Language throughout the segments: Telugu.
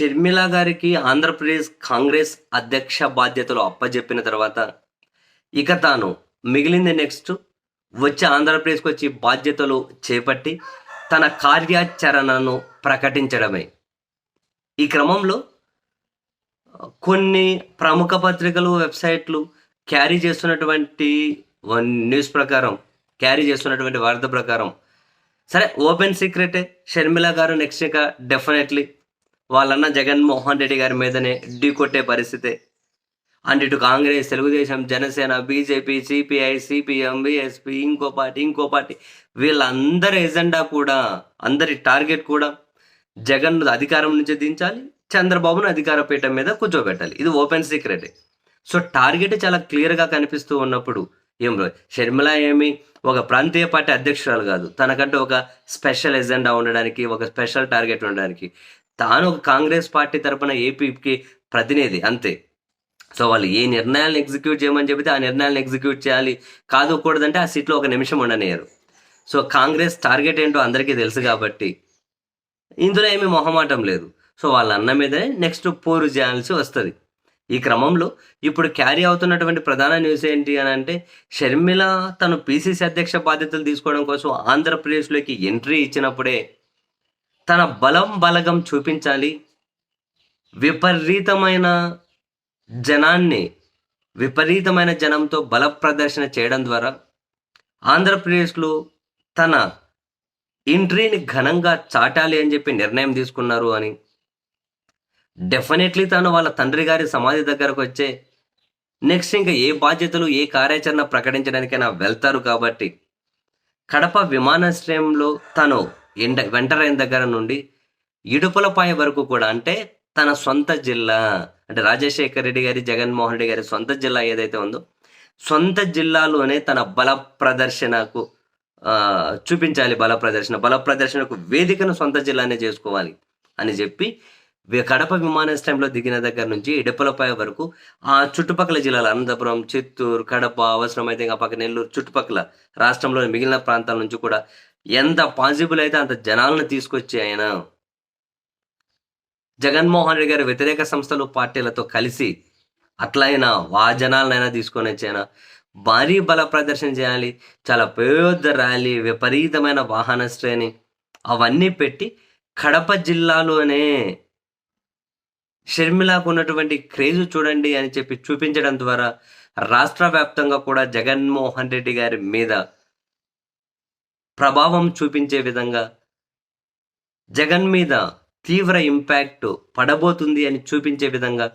షర్మిల గారికి ఆంధ్రప్రదేశ్ కాంగ్రెస్ అధ్యక్ష బాధ్యతలు అప్పజెప్పిన తర్వాత ఇక తాను మిగిలింది నెక్స్ట్ వచ్చి ఆంధ్రప్రదేశ్కి వచ్చి బాధ్యతలు చేపట్టి తన కార్యాచరణను ప్రకటించడమే. ఈ క్రమంలో కొన్ని ప్రముఖ పత్రికలు వెబ్సైట్లు క్యారీ చేస్తున్నటువంటి న్యూస్ ప్రకారం క్యారీ చేస్తున్నటువంటి వార్త ప్రకారం. సరే ఓపెన్ సీక్రెటే షర్మిల గారు నెక్స్ట్ ఇక డెఫినెట్లీ వాళ్ళన్న జగన్మోహన్ రెడ్డి గారి మీదనే ఢీ కొట్టే పరిస్థితే. అండ్ ఇటు Congress Telugu Desam Janasena BJP CPI CPM BSP ఇంకో పార్టీ ఇంకో పార్టీ వీళ్ళందరి ఎజెండా కూడా అందరి టార్గెట్ కూడా జగన్ అధికారం నుంచి దించాలి చంద్రబాబును అధికార పీఠం మీద కూర్చోబెట్టాలి. ఇది ఓపెన్ సీక్రెట్. సో టార్గెట్ చాలా క్లియర్గా కనిపిస్తూ ఉన్నప్పుడు ఏం షర్మిల ఏమి ఒక ప్రాంతీయ పార్టీ అధ్యక్షురాలు కాదు. తనకంటూ ఒక స్పెషల్ ఎజెండా ఉండడానికి ఒక స్పెషల్ టార్గెట్ ఉండడానికి తాను ఒక కాంగ్రెస్ పార్టీ తరపున ఏపీకి ప్రతినిధి అంతే. సో వాళ్ళు ఏ నిర్ణయాలను ఎగ్జిక్యూట్ చేయమని చెబితే ఆ నిర్ణయాలను ఎగ్జిక్యూట్ చేయాలి కాదు కూడదంటే ఆ సీట్లో ఒక నిమిషం ఉండనియరు సో కాంగ్రెస్ టార్గెట్ ఏంటో అందరికీ తెలుసు కాబట్టి ఇందులో ఏమీ మొహమాటం లేదు. సో వాళ్ళ అన్న మీదే నెక్స్ట్ పోరు చేయాల్సి వస్తుంది. ఈ క్రమంలో ఇప్పుడు క్యారీ అవుతున్నటువంటి ప్రధాన న్యూస్ ఏంటి అని అంటే షర్మిల తను పీసీసీ అధ్యక్ష బాధ్యతలు తీసుకోవడం కోసం ఆంధ్రప్రదేశ్లోకి ఎంట్రీ ఇచ్చినప్పుడే తన బలం బలగం చూపించాలి. విపరీతమైన జనాన్ని విపరీతమైన జనంతో బల ప్రదర్శన చేయడం ద్వారా ఆంధ్రప్రదేశ్లో తన ఇంట్రీని ఘనంగా చాటాలి అని చెప్పి నిర్ణయం తీసుకున్నారు అని. డెఫినెట్లీ తను వాళ్ళ తండ్రి గారి సమాధి దగ్గరకు వచ్చే నెక్స్ట్ ఇంకా ఏ బాధ్యతలు ఏ కార్యాచరణ ప్రకటించడానికైనా వెళ్తారు కాబట్టి కడప విమానాశ్రయంలో తను ఎండ వెంటరైన దగ్గర నుండి ఇడుపులపాయ వరకు కూడా అంటే తన సొంత జిల్లా అంటే రాజశేఖర రెడ్డి గారి జగన్మోహన్ రెడ్డి గారి సొంత జిల్లా ఏదైతే ఉందో సొంత జిల్లాలోనే తన బల ప్రదర్శనకు చూపించాలి బల ప్రదర్శన. బల ప్రదర్శనకు వేదికను సొంత జిల్లానే చేసుకోవాలి అని చెప్పి కడప విమానాశ్రయంలో దిగిన దగ్గర నుంచి ఇడుపులపాయ వరకు ఆ చుట్టుపక్కల జిల్లాలు అనంతపురం చిత్తూరు కడప అవసరమైతే ఇంకా పక్క నెల్లూరు చుట్టుపక్కల రాష్ట్రంలోని మిగిలిన ప్రాంతాల నుంచి కూడా ఎంత పాసిబుల్ అయితే అంత జనాలను తీసుకొచ్చి ఆయన జగన్మోహన్ రెడ్డి గారి వ్యతిరేక సంస్థలు పార్టీలతో కలిసి అట్లయినా ఆ జనాలనైనా తీసుకొని వచ్చైనా భారీ బల ప్రదర్శన చేయాలి చాలా పెద్ద ర్యాలీ విపరీతమైన వాహన శ్రేణి అవన్నీ పెట్టి కడప జిల్లాలోనే షర్మిలకు ఉన్నటువంటి క్రేజ్ చూడండి అని చెప్పి చూపించడం ద్వారా రాష్ట్ర వ్యాప్తంగా కూడా జగన్మోహన్ రెడ్డి గారి మీద ప్రభావం చూపించే విధంగా జగన్ మీద తీవ్ర ఇంపాక్ట్ పడబోతుంది అని చూపించే విధంగా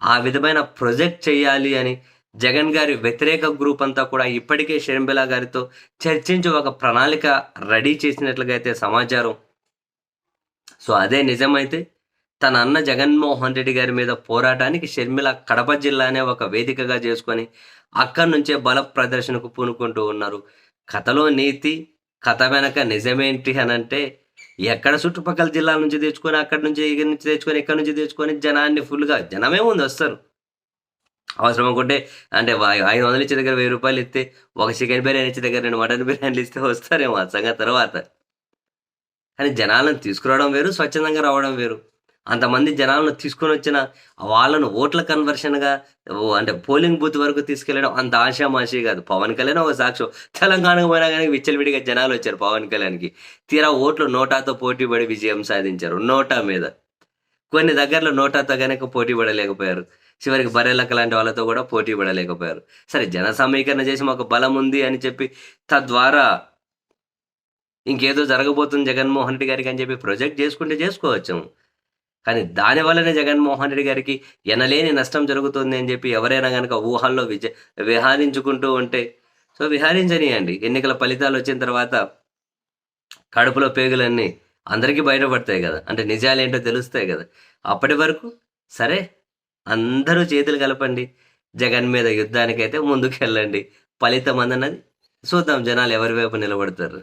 ఆ విధమైన ప్రొజెక్ట్ చేయాలి అని జగన్ గారి వ్యతిరేక గ్రూప్ అంతా కూడా ఇప్పటికే షర్మిల గారితో చర్చించి ఒక ప్రణాళిక రెడీ చేసినట్లుగా అయితే సమాచారం. సో అదే నిజమైతే తన అన్న జగన్మోహన్ రెడ్డి గారి మీద పోరాటానికి షర్మిల కడప జిల్లానే ఒక వేదికగా చేసుకొని అక్కడి నుంచే బల ప్రదర్శనకు పూనుకుంటూ ఉన్నారు. కథలో నీతి కథ వెనక నిజమేంటి అని అంటే ఎక్కడ చుట్టుపక్కల జిల్లాల నుంచి తెచ్చుకొని అక్కడి నుంచి ఇక్కడి నుంచి తెచ్చుకొని ఇక్కడ నుంచి తెచ్చుకొని జనాన్ని ఫుల్గా జనమే ఉంది వస్తారు. అవసరం అనుకుంటే అంటే ఐదు వందలు ఇచ్చే దగ్గర వెయ్యి రూపాయలు ఇస్తే ఒక చికెన్ బిర్యానీ ఇచ్చే దగ్గర రెండు మటన్ బిర్యానీలు ఇస్తే వస్తారేమో ఆ సంగతి తర్వాత. కానీ జనాలను తీసుకురావడం వేరు స్వచ్ఛందంగా రావడం వేరు. అంతమంది జనాలను తీసుకొని వచ్చిన వాళ్ళను ఓట్ల కన్వర్షన్గా అంటే పోలింగ్ బూత్ వరకు తీసుకెళ్ళడం అంత ఆశామాషి కాదు. పవన్ కళ్యాణ్ ఒక సాక్ష్యం తెలంగాణకు పోయినా కానీ విచ్చలవిడిగా జనాలు వచ్చారు పవన్ కళ్యాణ్కి. తీరా ఓట్లు నోటాతో పోటీ పడి విజయం సాధించారు. నోటా మీద. కొన్ని దగ్గరలో నోటాతో కనుక పోటీ పడలేకపోయారు. చివరికి బర్రెలక్క లాంటి వాళ్ళతో కూడా పోటీ పడలేకపోయారు. సరే జన సమీకరణ చేసి మాకు బలం ఉంది అని చెప్పి తద్వారా ఇంకేదో జరగబోతుంది జగన్మోహన్ రెడ్డి గారికి అని చెప్పి ప్రొజెక్ట్ చేసుకుంటే చేసుకోవచ్చు కానీ దానివల్లనే జగన్మోహన్ రెడ్డి గారికి ఎనలేని నష్టం జరుగుతుంది అని చెప్పి ఎవరైనా కనుక ఊహల్లో విజ విహారించుకుంటూ ఉంటే సో విహారించనియండి. ఎన్నికల ఫలితాలు వచ్చిన తర్వాత కడుపులో పేగులన్నీ అందరికీ బయటపడతాయి కదా. అంటే నిజాలేంటో తెలుస్తాయి కదా. అప్పటి వరకు సరే అందరూ చేతులు కలపండి. జగన్ మీద యుద్ధానికైతే ముందుకు వెళ్ళండి ఫలితం అందన్నది చూద్దాం జనాలు ఎవరి వైపు నిలబడతారు.